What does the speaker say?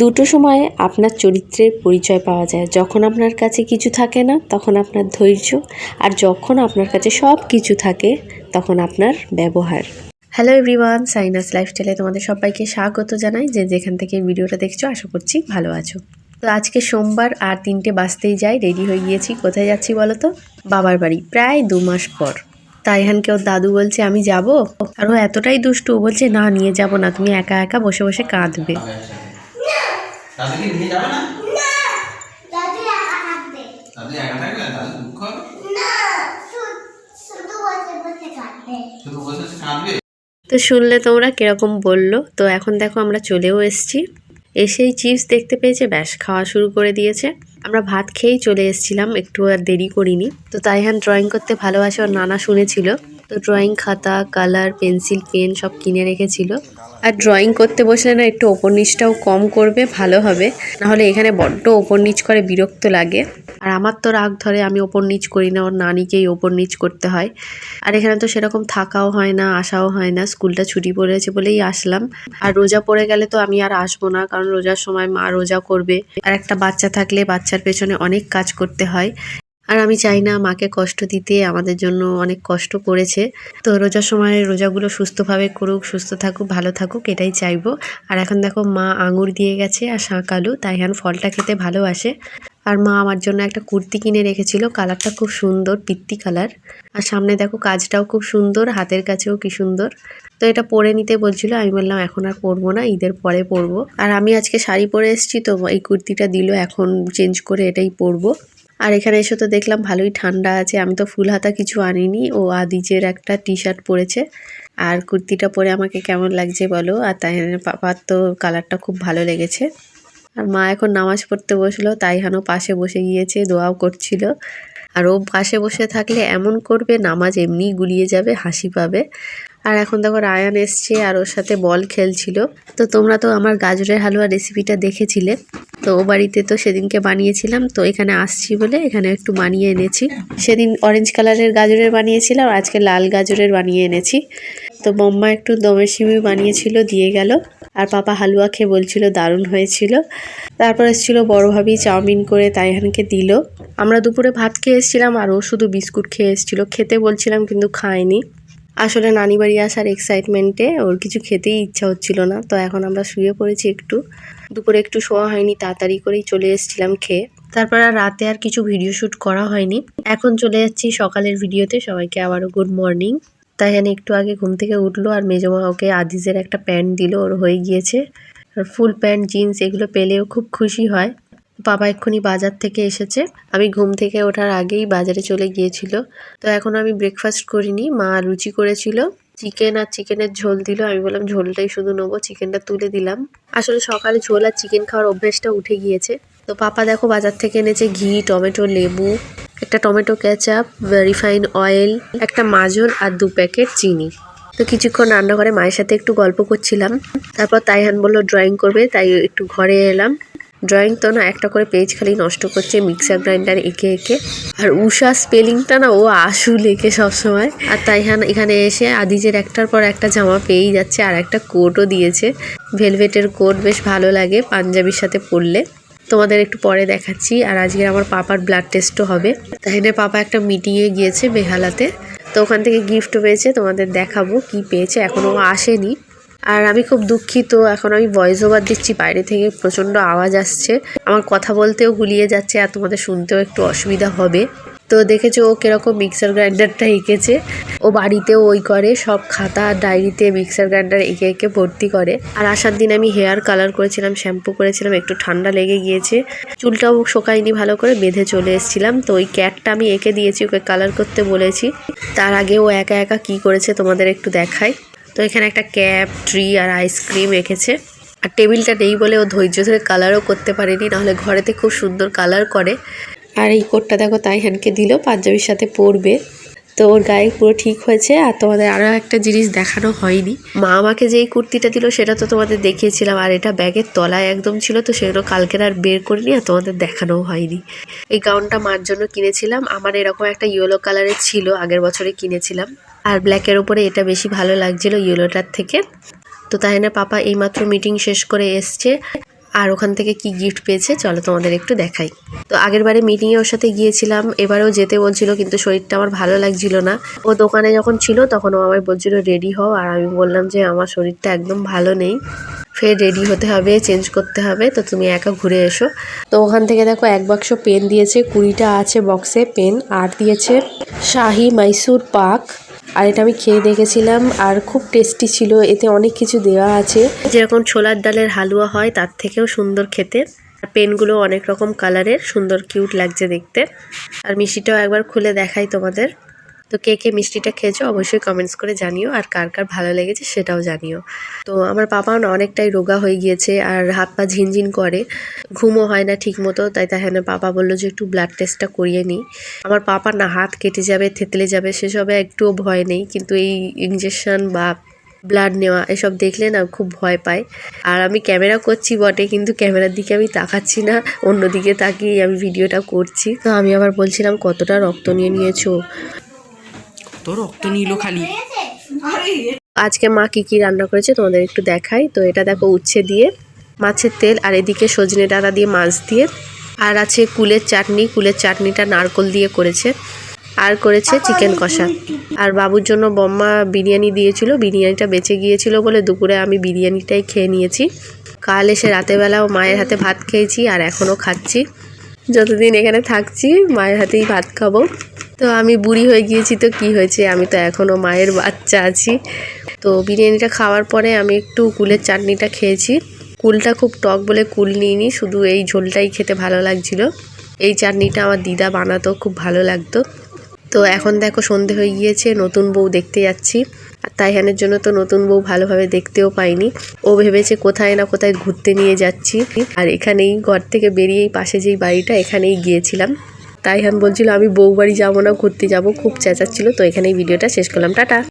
দুটো সময়ে আপনার চরিত্রের পরিচয় পাওয়া যায়। যখন আপনার কাছে কিছু থাকে না, তখন আপনার ধৈর্য, আর যখন আপনার কাছে সব কিছু থাকে, তখন আপনার ব্যবহার। হ্যালো এভরিওয়ান সাইনাস লাইফস্টাইলে তোমাদের সবাইকে স্বাগত জানাই। যে যেখান থেকে ভিডিওটা দেখছ, আশা করছি ভালো আছো। তো আজকে সোমবার, আর তিনটে বাজতেই যাই রেডি হয়ে গিয়েছি। কোথায় যাচ্ছি বলো তো? বাবার বাড়ি, প্রায় দু মাস পর। তাইহানকে ওর দাদু বলছে, আমি যাব? আর ও এতটাই দুষ্টু বলছে, না, নিয়ে যাব না, তুমি একা একা বসে বসে কাঁদবে। দাদুকে নিয়ে যাবে না? দাদু একা থাকবে। দাদু একা থাকবে দাদু দুঃখ হবে? না শুধু বসে বসে কাঁদবে। শুধু বসে বসে কাঁদবে? তো শুনলে তোমরা কীরকম বলল? তো এখন দেখো আমরা চলেও এসেছি। এসেই চিপস দেখতে পেয়েছে ব্যাস খাওয়া শুরু করে দিয়েছে। আমরা ভাত খেয়েই চলে এসেছিলাম একটু আর দেরি করিনি। তো তাইহান ড্রয়িং করতে ভালোবাসে ওর নানা শুনেছিল। তো ড্রয়িং খাতা কালার পেন্সিল পেন সব কিনে রেখেছিল। আর ড্রয়িং করতে বসলে না একটু ওপর নিচটাও কম করবে, ভালো হবে। নাহলে এখানে বড্ড ওপর নিচ করে বিরক্ত লাগে। আর আমার তো রাগ ধরে, আমি ওপর নিচ করি না, ওর নানিকেই ওপর নিচ করতে হয়। আর এখানে তো সেরকম থাকাও হয় না, আসাও হয় না, স্কুলটা ছুটি পড়েছে বলেই আসলাম। আর রোজা পড়ে গেলে তো আমি আর আসব না, কারণ রোজার সময় মা রোজা করবে। আর একটা বাচ্চা থাকলে বাচ্চার পেছনে অনেক কাজ করতে হয়। আর আমি চাই না মাকে কষ্ট দিতে, আমাদের জন্য অনেক কষ্ট করেছে। তো রোজার সময় রোজাগুলো সুস্থভাবে করুক, সুস্থ থাকুক, ভালো থাকুক, এটাই চাইব। আর এখন দেখো মা আঙুর দিয়ে গেছে আর শাঁক, আলু তাইহান ফলটা খেতে ভালোবাসে। আর মা আমার জন্য একটা কুর্তি কিনে রেখেছিল, কালারটা খুব সুন্দর, পিত্তি কালার। আর সামনে দেখো কাজটাও খুব সুন্দর, হাতের কাছেও কি সুন্দর। তো এটা পরে নিতে বলছিল, আমি বললাম এখন আর পরবো না, ঈদের পরে পরবো। আর আমি আজকে শাড়ি পরে এসেছি, তো এই কুর্তিটা দিল, এখন চেঞ্জ করে এটাই পরবো। আর এখানে এসে তো দেখলাম ভালোই ঠান্ডা আছে। আমি তো ফুল হাতা কিছু আনিনি। ও আদিজের একটা টি শার্ট পরেছে। আর কুর্তিটা পরে আমাকে কেমন লাগছে বলো? আর তাই পাপার তো কালারটা খুব ভালো লেগেছে। আর মা এখন নামাজ পড়তে বসল, তাই তাইহানও পাশে বসে গিয়েছে, দোয়াও করছিল। আর ও পাশে বসে থাকলে এমন করবে, নামাজ এমনি গুলিয়ে যাবে, হাসি পাবে। আর এখন দেখো রায়ান এসছে আর ওর সাথে বল খেলছিল। তো তোমরা তো আমার গাজরের হালুয়া রেসিপিটা দেখেছিলে। তো ও বাড়িতে তো সেদিনকে বানিয়েছিলাম, তো এখানে আসছি বলে এখানে একটু বানিয়ে এনেছি। সেদিন অরেঞ্জ কালারের গাজরের বানিয়েছিলাম আজকে লাল গাজরের বানিয়ে এনেছি। তো বম্মা একটু দমের সিমি বানিয়েছিল, দিয়ে গেল। আর পাপা হালুয়া খেয়ে বলছিল দারুণ হয়েছিল। তারপর এসেছিল ভাবি চাউমিন করে তাইহানকে দিল। আমরা দুপুরে ভাত খেয়ে এসেছিলাম, আর ও শুধু বিস্কুট খেয়ে এসেছিল। খেতে বলছিলাম, কিন্তু খায়নি। আসলে নানি বাড়ি আসার এক্সাইটমেন্টে ওর কিছু খেতেই ইচ্ছা হচ্ছিল না, তো এখন আমরা শুয়ে পড়েছি একটু। দুপুরে একটু শোয়া হয়নি, তাড়াতাড়ি করেই চলে এসেছিলাম খেয়ে। তারপর আর রাতে আর কিছু ভিডিও শ্যুট করা হয়নি। এখন চলে যাচ্ছি সকালের ভিডিওতে সবাইকে আবারও গুড মর্নিং তাই এখানে একটু আগে ঘুম থেকে উঠল আর মেজমা ওকে আদিজের একটা প্যান্ট দিল, ওর হয়ে গিয়েছে। ফুল প্যান্ট জিন্স এগুলো পেলেও খুব খুশি হয়। বাবা এক্ষুনি বাজার থেকে এসেছে। আমি ঘুম থেকে ওঠার আগেই বাজারে চলে গিয়েছিল। তো এখন আমি ব্রেকফাস্ট করিনি, মা রুচি করেছিল। চিকেন আর চিকেনের ঝোল দিল। আমি বললাম, ঝোলটাই শুধু নেব চিকেনটা তুলে দিলাম। আসলে সকালে ঝোল আর চিকেন খাওয়ার অভ্যেসটা উঠে গিয়েছে। তো পাপা দেখো বাজার থেকে এনেছে ঘি, টমেটো, লেবু, একটা টমেটো কেচাপ রিফাইন অয়েল একটা মাজন আর দু প্যাকেট চিনি। তো কিছুক্ষণ রান্নাঘরে মায়ের সাথে একটু গল্প করছিলাম। তারপর তাইহান বলল ড্রয়িং করবে। তাই একটু ঘরে এলাম। ড্রয়িং তো না, একটা করে পেজ খালি নষ্ট করছে, মিক্সার গ্রাইন্ডার এঁকে এঁকে। আর উষা স্পেলিংটা না, ও আশু লেখে সবসময়। আর তাইহান এখানে এসে আদিজের একটার পর একটা জামা পেয়েই যাচ্ছে, আর একটা কোটও দিয়েছে। ভেলভেটের কোট বেশ ভালো লাগে, পাঞ্জাবির সাথে পরলে। তোমাদের একটু পরে দেখাচ্ছি, আর আজকে আমার পাপার ব্লাড টেস্টও হবে। তাইলে পাপা একটা মিটিংয়ে গিয়েছে বেহালাতে তো ওখান থেকে গিফট পেয়েছে, তোমাদের দেখাবো কি পেয়েছে এখনও আসেনি। আর আমি খুব দুঃখিত, এখন আমি ভয়েস ওভার দিচ্ছি, বাইরে থেকে প্রচণ্ড আওয়াজ আসছে। আমার কথা বলতেও গুলিয়ে যাচ্ছে আর তোমাদের শুনতেও একটু অসুবিধা হবে। তো দেখেছ ও কীরকম মিক্সার গ্রাইন্ডারটা এঁকেছে। ও বাড়িতেও ওই করে, সব খাতা আর ডায়েরিতে মিক্সার গ্রাইন্ডার এঁকে এঁকে ভর্তি করে। আর আসার দিন আমি হেয়ার কালার করেছিলাম শ্যাম্পু করেছিলাম, একটু ঠান্ডা লেগে গিয়েছে। চুলটাও শোকায়নি ভালো করে, বেঁধে চলে এসেছিলাম। তো ওই ক্যাটটা আমি এঁকে দিয়েছি, ওকে কালার করতে বলেছি। তার আগে ও একা একা কি করেছে তোমাদের একটু দেখাই। তো এখানে একটা ক্যাপ, ট্রি আর আইসক্রিম রেখেছে। আর টেবিলটা নেই বলে ও ধৈর্য ধরে কালারও করতে পারেনি নাহলে ঘরেতে খুব সুন্দর কালার করে। আর এই কোটটা দেখো তাইহানকে দিল, পাঞ্জাবির সাথে পরবে। তো ওর গায়ে পুরো ঠিক হয়েছে আর তোমাদের আরও একটা জিনিস দেখানো হয়নি। মা আমাকে যেই কুর্তিটা দিল সেটা তো তোমাদের দেখিয়েছিলাম, আর এটা ব্যাগের তলায় একদম ছিল, তো সেগুলো কালকের আর বের করিনি আর তোমাদের দেখানোও হয়নি। এই গাউনটা মার জন্য কিনেছিলাম, আমার এরকম একটা ইয়েলো কালারের ছিল, আগের বছরে কিনেছিলাম। আর ব্ল্যাকের ওপরে এটা বেশি ভালো লাগছিল ইয়েলোটার থেকে। তো তাই না পাপা এইমাত্র মিটিং শেষ করে এসছে আর ওখান থেকে কি গিফট পেয়েছে চলো তোমাদের একটু দেখাই। তো আগের বারে মিটিংয়ে ওর সাথে গিয়েছিলাম, এবারেও যেতে বলছিল কিন্তু শরীরটা আমার ভালো লাগছিল না। ও দোকানে যখন ছিল তখন ও আমায় বলছিল রেডি হও। আর আমি বললাম যে, আমার শরীরটা একদম ভালো নেই। ফের রেডি হতে হবে চেঞ্জ করতে হবে, তো তুমি একা ঘুরে এসো। তো ওখান থেকে দেখো এক বাক্স পেন দিয়েছে, কুড়িটা আছে বক্সে পেন আর দিয়েছে শাহি মাইসুর পাক। আর এটা আমি খেয়ে দেখেছিলাম আর খুব টেস্টি ছিল, এতে অনেক কিছু দেওয়া আছে। যেরকম ছোলার ডালের হালুয়া হয়, তার থেকেও সুন্দর খেতে। আর পেনগুলো অনেক রকম কালারের সুন্দর কিউট লাগছে দেখতে। আর মিষ্টিটাও একবার খুলে দেখাই তোমাদের। তো কে কে মিষ্টিটা খেয়েছো অবশ্যই কমেন্টস করে জানিও, আর কার কার ভালো লেগেছে সেটাও জানিও। তো আমার পাপাও না অনেকটাই রোগা হয়ে গিয়েছে আর হাত পা ঝিনঝিন করে, ঘুমও হয় না ঠিক মতো তাই তাহলে পাপা বলল যে একটু ব্লাড টেস্টটা করিয়ে নিই। আমার পাপা না হাত কেটে যাবে, থেতলে যাবে, সেসবে একটুও ভয় নেই, কিন্তু এই ইঞ্জেকশন বা ব্লাড নেওয়া এসব দেখলে না খুব ভয় পায়। আর আমি ক্যামেরা করছি বটে, কিন্তু ক্যামেরার দিকে আমি তাকাচ্ছি না, অন্যদিকে তাকিয়ে আমি ভিডিওটা করছি। তো আমি আবার বলছিলাম, কতটা রক্ত নিয়ে নিয়েছো? তোর রক্ত নিল খালি। আজকে মা কি কি রান্না করেছে তোমাদের একটু দেখাই। তো এটা দেখো উচ্ছে দিয়ে মাছের তেল আর এদিকে সজনে ডাঁটা দিয়ে মাছ দিয়ে আর আছে কুলের চাটনি। কুলের চাটনিটা নারকল দিয়ে করেছে আর করেছে চিকেন কষা। আর বাবুর জন্য বম্মা বিরিয়ানি দিয়েছিল। বিরিয়ানিটা বেঁচে গিয়েছিল বলে দুপুরে আমি বিরিয়ানিটাই খেয়ে নিয়েছি। কাল এসে রাতেবেলাও মায়ের হাতে ভাত খেয়েছি আর এখনও খাচ্ছি। যতদিন এখানে থাকছি মায়ের হাতেই ভাত খাব। তো আমি বুড়ি হয়ে গিয়েছি তো কি হয়েছে? আমি তো এখনও মায়ের বাচ্চা আছি। তো বিরিয়ানিটা খাওয়ার পরে আমি একটু কুলের চাটনিটা খেয়েছি। কুলটা খুব টক বলে কুল নিইনি, শুধু এই ঝোলটাই খেতে ভালো লাগছিল। এই চাটনিটা আমার দিদা বানাতো, খুব ভালো লাগতো। তো এখন দেখো সন্ধে হয়ে গিয়েছে, নতুন বউ দেখতে যাচ্ছি। আর তাইহানের জন্য তো নতুন বউ ভালোভাবে দেখতেও পাইনি। ও ভেবেছে কোথায় না কোথায় ঘুরতে নিয়ে যাচ্ছি। আর এখানেই ঘর থেকে বেরিয়েই পাশে যেই বাড়িটা, এখানেই গিয়েছিলাম। তাইহান বলছিল, আমি বউ বাড়ি যাব না, ঘুরতে যাব। খুব চেঁচাচ্ছিল। তো এখানেই ভিডিওটা শেষ করলাম। টাটা।